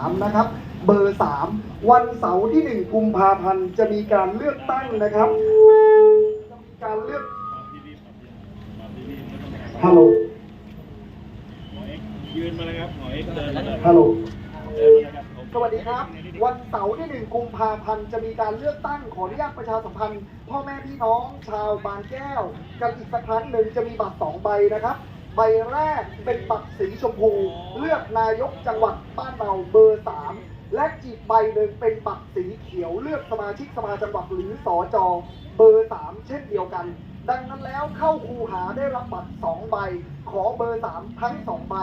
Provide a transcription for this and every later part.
สามนะครับเบอร์สามวันเสาร์ที่หนึ่งกุมภาพันธ์จะมีการเลือกตั้งนะครับจะมีการเลือกฮัลโหลหมอเอ็กซ์ยืนมาเลยครับหมอเอ็กซ์เดินมาเลยฮัลโหลเดินมาเลยครับผมสวัสดีครับ วันเสาร์ที่หนึ่งกุมภาพันธ์จะมีการเลือกตั้งขออนุญาตประชาสัมพันธ์ พ่อแม่พี่น้องชาวบางแก้ว กันอีกสักครั้งหนึ่งจะมีบัตรสองใบนะครับ ใบแรกเป็นบัตรสีชมพู เลือกนายกจังหวัดบ้านเราเบอร์สามและอีกใบหนึ่งเป็นบัตรสีเขียวเลือกสมาชิกสภาจังหวัดหรือสอจอเบอร์สามเช่นเดียวกัน ดังนั้นแล้วเข้าคูหาได้รับบัตรสองใบ ขอเบอร์สามทั้งสองใบ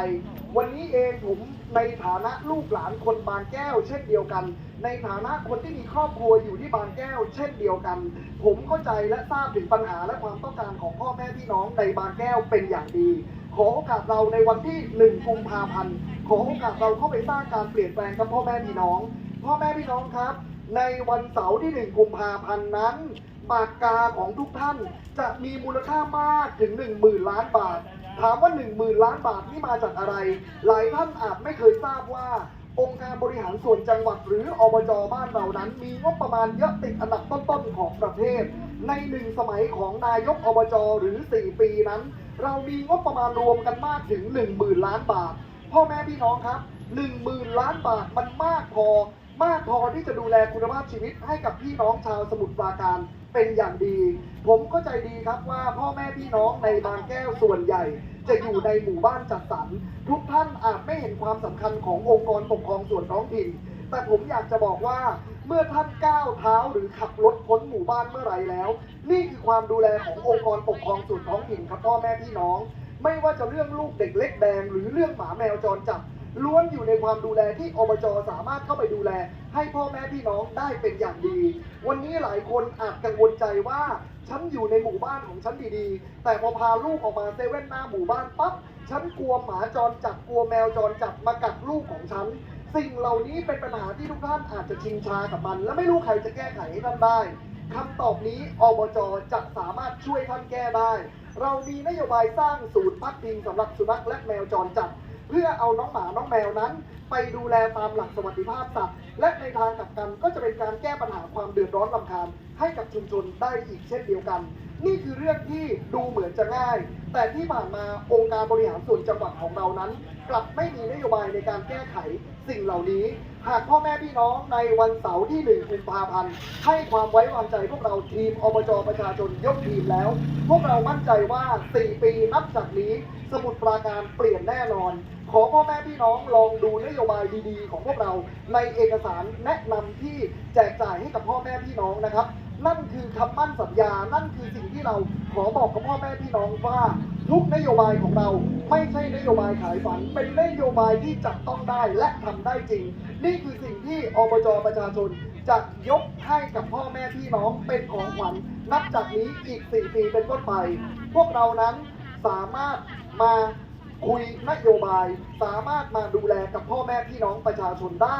วันนี้เองผมในฐานะลูกหลานคนบางแก้ว เช่นเดียวกัน ในฐานะคนที่มีครอบครัวอยู่ที่บางแก้ว เช่นเดียวกัน ผมเข้าใจและทราบถึงปัญหาและความต้องการของพ่อแม่พี่น้องในบางแก้วเป็นอย่างดี ขอโอกาสเราในวันที่หนึ่งกุมภาพันธ์ ขอโอกาสเราเข้าไปสร้างการเปลี่ยนแปลงกับพ่อแม่พี่น้อง พ่อแม่พี่น้องครับ ในวันเสาร์ที่หนึ่งกุมภาพันธ์นั้น ปากกาของทุกท่านจะมีมูลค่ามากถึง 1 0,000 ล้านบาท ถามว่า 1 0,000 ล้านบาทนี่มาจากอะไร หลายท่านอาจไม่เคยทราบว่าองค์การบริหารส่วนจังหวัดหรืออบจบ้านเรานั้น มีงบประมาณเยอะติดอันดับต้นๆของประเทศ ในหนึ่งสมัยของนายกอบจหรือ 4 ปีนั้น เรามีงบประมาณรวมกันมากถึง 10,000 ล้านบาท พ่อแม่พี่น้องครับ 10,000 ล้านบาทมันมากพอ มากพอที่จะดูแลคุณภาพชีวิตให้กับพี่น้องชาวสมุทรปราการเป็นอย่างดี ผมเข้าใจดีครับว่าพ่อแม่พี่น้องในบางแก้วส่วนใหญ่ จะอยู่ในหมู่บ้านจัดสรรทุกท่านอาจไม่เห็นความสำคัญขององค์กรปกครองส่วนท้องถิ่น แต่ผมอยากจะบอกว่า เมื่อท่านก้าวเท้าหรือขับรถพ้นหมู่บ้านเมื่อไหรแล้ว นี่คือความดูแลขององค์กรปกครองส่วนท้องถิ่นครับพ่อแม่พี่น้อง ไม่ว่าจะเรื่องลูกเด็กเล็กแดงหรือเรื่องหมาแมวจรจัดล้วนอยู่ในความดูแลที่อบจสามารถเข้าไปดูแล ให้พ่อแม่พี่น้องได้เป็นอย่างดี วันนี้หลายคนอาจกังวลใจว่าฉันอยู่ในหมู่บ้านของฉันดีๆ แต่พอพาลูกออกมาเซเว่นหน้าหมู่บ้านปั๊บฉันกลัวหมาจรจัดกลัวแมวจรจัดมากัดลูกของฉัน สิ่งเหล่านี้เป็นปัญหาที่ทุกท่านอาจจะชิงชากับมัน และไม่รู้ใครจะแก้ไขให้ท่านได้คำตอบนี้อบจจะสามารถช่วยท่านแก้ได้ เรามีนโยบายสร้างศูนย์พักพิงสำหรับสุนัขและแมวจรจัด เพื่อเอาน้องหมาน้องแมวนั้น ไปดูแลตามหลักสวัสดิภาพสัตว์ และในทางกลับกันก็จะเป็นการแก้ปัญหาความเดือดร้อนรำคาญให้กับชุมชนได้อีกเช่นเดียวกัน นี่คือเรื่องที่ดูเหมือนจะง่าย แต่ที่ผ่านมาองค์การบริหารส่วนจังหวัดของเรานั้น กลับไม่มีนโยบายในการแก้ไขสิ่งเหล่านี้ หากพ่อแม่พี่น้องในวันเสาร์ที่ 1 กุมภาพันธ์ ให้ความไว้วางใจพวกเราทีมอบจประชาชนยกทีมแล้ว พวกเรามั่นใจว่า 4 ปีนับจากนี้ สมุทรปราการเปลี่ยนแน่นอน ขอพ่อแม่พี่น้องลองดูนโยบายดีๆ ของพวกเราในเอกสารแนะนำที่แจกจ่ายให้กับพ่อแม่พี่น้องนะครับ นั่นคือคำมั่นสัญญา นั่นคือสิ่งที่เราขอบอกกับพ่อแม่พี่น้องว่า ทุกนโยบายของเราไม่ใช่นโยบายขายฝัน เป็นนโยบายที่จับต้องได้และทำได้จริง นี่คือสิ่งที่อบจประชาชนจะยกให้กับพ่อแม่พี่น้องเป็นของขวัญนับจากนี้อีก 4 ปีเป็นต้นไป พวกเรานั้นสามารถมาคุยนโยบาย สามารถมาดูแลกับพ่อแม่พี่น้องประชาชนได้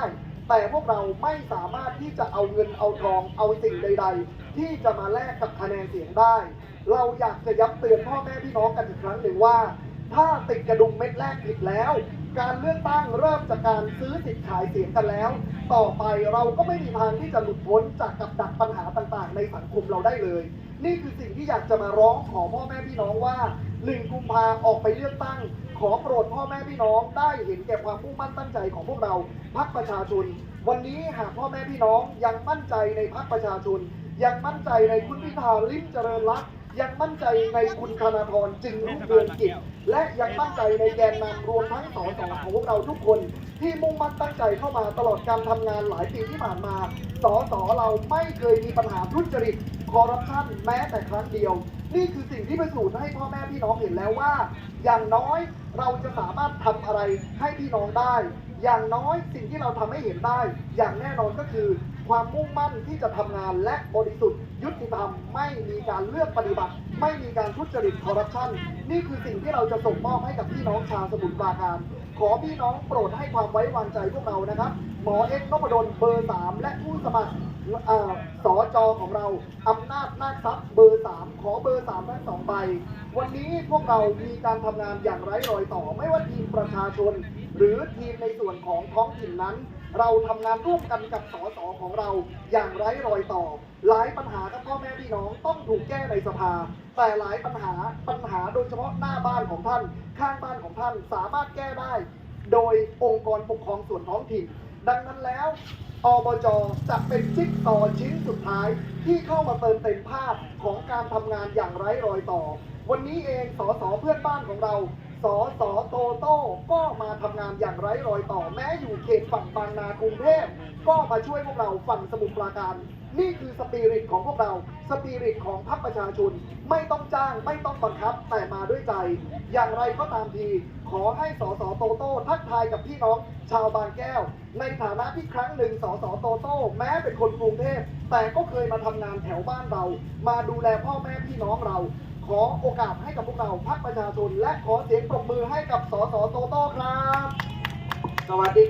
แต่พวกเราไม่สามารถที่จะเอาเงินเอาทองเอาสิ่งใด ๆ ที่จะมาแลกกับคะแนนเสียงได้ เราอยากจะย้ำเตือนพ่อแม่พี่น้องกันอีกครั้งหนึ่งว่า ถ้าติดกระดุมเม็ดแรกผิดแล้ว การเลือกตั้งเริ่มจากการซื้อสิทธิ์ขายเสียงกันแล้ว ต่อไปเราก็ไม่มีทางที่จะหลุดพ้นจากกับดักปัญหาต่างๆ ในสังคมเราได้เลย นี่คือสิ่งที่อยากจะมาร้องขอพ่อแม่พี่น้องว่าหนึ่งกุมภาออกไปเลือกตั้ง ขอโปรดพ่อแม่พี่น้องได้เห็นแก่ความมุ่งมั่นตั้งใจของพวกเราพักประชาชน วันนี้หากพ่อแม่พี่น้องยังมั่นใจในพักประชาชน ยังมั่นใจในคุณพิธาลิ้มเจริญรัตน์ยังมั่นใจในคุณธนาธรจึงรุ่งเรืองกิจและยังมั่นใจในแกนนำรวมทั้งสสของพวกเราทุกคน ที่มุ่งมั่นตั้งใจเข้ามาตลอดการทำงานหลายปีที่ผ่านมาสสเราไม่เคยมีปัญหาทุจริตคอร์รัปชันแม้แต่ครั้งเดียว นี่คือสิ่งที่พิสูจน์ให้พ่อแม่พี่น้องเห็นแล้วว่า อย่างน้อยเราจะสามารถทำอะไรให้พี่น้องได้ อย่างน้อยสิ่งที่เราทำให้เห็นได้ อย่างแน่นอนก็คือ ความมุ่งมั่นที่จะทำงานและบริสุทธิ์ ยุติธรรมไม่มีการเลือกปฏิบัติ ไม่มีการทุจริตคอร์รัปชันนี่คือสิ่งที่เราจะส่งมอบให้กับพี่น้องชาวสมุทรปราการขอพี่น้องโปรดให้ความไว้วางใจพวกเรานะครับ หมอเอ็กซ์นพดลเบอร์ 3 และผู้สมัคร อ่อสอจอของเราอำนาจนาคทรัพย์เบอร์3ขอเบอร์3ทั้งสองใบ วันนี้พวกเรามีการทำงานอย่างไร้รอยต่อ ไม่ว่าทีมประชาชน หรือทีมในส่วนของท้องถิ่นนั้น เราทำงานร่วมกันกับสสของเราอย่างไร้รอยต่อ หลายปัญหากับพ่อแม่พี่น้องต้องถูกแก้ในสภา แต่หลายปัญหาปัญหาโดยเฉพาะหน้าบ้านของท่าน ข้างบ้านของท่านสามารถแก้ได้ โดยองค์กรปกครองส่วนท้องถิ่น ดังนั้นแล้วอบจจะเป็นจิ๊กซอชิ้นสุดท้ายที่เข้ามาเติมเต็มภาพของการทำงานอย่างไร้รอยต่อ วันนี้เองสสเพื่อนบ้านของเราสสโตโต้ก็มาทำงานอย่างไร้รอยต่อ แม้อยู่เขตฝั่งบางนากรุงเทพก็มาช่วยพวกเราฝั่งสมุทรปราการ นี่คือสปิริตของพวกเรา สปิริตของพรรคประชาชน ไม่ต้องจ้างไม่ต้องบังคับแต่มาด้วยใจ อย่างไรก็ตามที ขอให้สสโตโต้ทักทายกับพี่น้องชาวบางแก้ว ในฐานะที่ครั้งหนึ่งสสโตโต้แม้เป็นคนกรุงเทพแต่ก็เคยมาทำงานแถวบ้านเรา มาดูแลพ่อแม่พี่น้องเรา ขอโอกาสให้กับพวกเราพรรคประชาชน และขอเสียงปรบมือให้กับสสโตโต้ครับ สวัสดี